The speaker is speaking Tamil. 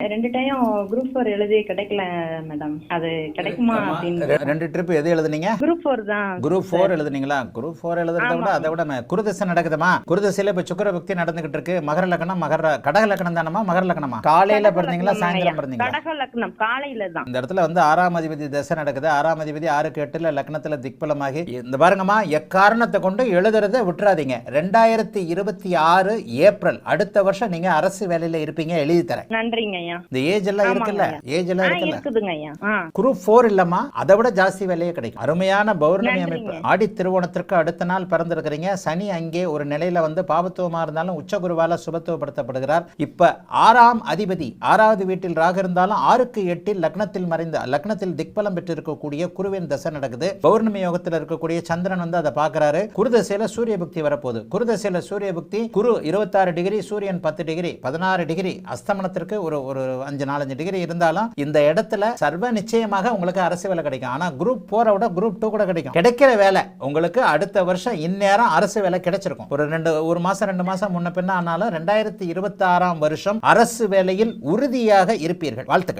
ரெண்டு டைம் குரூப் ஃபோர் எழுதி கிடைக்கல மேடம் அது கிடைக்குமா அப்படின்னு. ரெண்டு ட்ரிப் எது எழுதுனீங்க? குரூப் ஃபோர் தான் குரூப் ஃபோர் எழுதுனீங்களா? குரூப் ஃபோர் எழுதுறத விட அதை விட குருதசை நடக்குதுமா? குருதசையில இப்ப சுக்கர பக்தி நடந்துகிட்டு இருக்கு. மகர லக்னம் மகர கடக லக்னம் தானமா மகர லக்னமா? காலையில பிறந்தீங்களா சாயந்தரம் பிறந்தீங்களா? கடக லக்னம் காலையில தான். இந்த இடத்துல வந்து ஆறாம் அதிபதி தசை நடக்குது. ஆறாம் அதிபதி ஆறுக்கு எட்டுல லக்னத்துல திக்பலமாகி இந்த பாருங்கம்மா எக்காரணத்தை கொண்டு எழுதுறத விட்டுறாதீங்க. ரெண்டாயிரத்தி இருபத்தி ஆறு ஏப்ரல் அடுத்த வருஷம் நீங்க அரசு வேலையில இருப்பீங்க எழுதி தரேன். நன்றிங்க ஐயா. இந்த ஏஜ் எல்லாம் இருக்குல்ல? ஏஜ் எல்லாம் இருக்குதுங்க ஐயா. குரூப் ஃபோர் இல்லம்மா. அதை விட ஜாஸ்தி வேலையே கிடைக்கும். அருமையான பௌர்ணமி. அமைப்பு. ஆடி திருவோணத்திற்கு அடுத்த நாள் பிறந்திருக்கிறீங்க. சனி அங்கே ஒரு நிலையில வந்து பாபத்துவமா இருந்தாலும் உச்சகுருவால சுபத்துவப்படுத்தப்படுகிறார். இப்ப ஆறாம் அதிபதி ஆறாவது வீட்டில் ராக இருந்தாலும் ஆறுக்கு எட்டில் லக்னத்தில் மறைந்த லக்னத்தில் திக்பலம் பெற்றிருக்கக்கூடிய குருவின் தசை நடக்குது. பௌர்ணமி யோகத்தில் இருக்கக்கூடிய சந்திரன் வந்து அதை பார்க்கறாரு. குருதசையில சூரிய புக்தி வரப்போகுது. குருதசையில சூரிய புக்தி குரு இருபத்தாறு டிகிரி சூரியன் பத்து டிகிரி பதினாறு டிகிரி அஸ்தமனத்திற்கு ஒரு ஒரு ஒரு அஞ்சு நாலஞ்சு டிகிரி இருந்தாலும் இந்த இடத்துல சர்வ நிச்சயமாக உங்களுக்கு அரசு வேலை கிடைக்கும். ஆனால் குரூப் போரை விட குரூப் டூ கூட கிடைக்கும். கிடைக்கிற வேலை உங்களுக்கு அடுத்த வருஷம் இந்நேரம் அரசு வேலை கிடைச்சிருக்கும். ஒரு ரெண்டு ஒரு மாசம் ரெண்டு மாசம் முன்ன பின்ன ஆனாலும் ரெண்டாயிரத்தி இருபத்தி ஆறாம் வருஷம் அரசு வேலையில் உறுதியாக இருப்பீர்கள். வாழ்த்துக்கள்.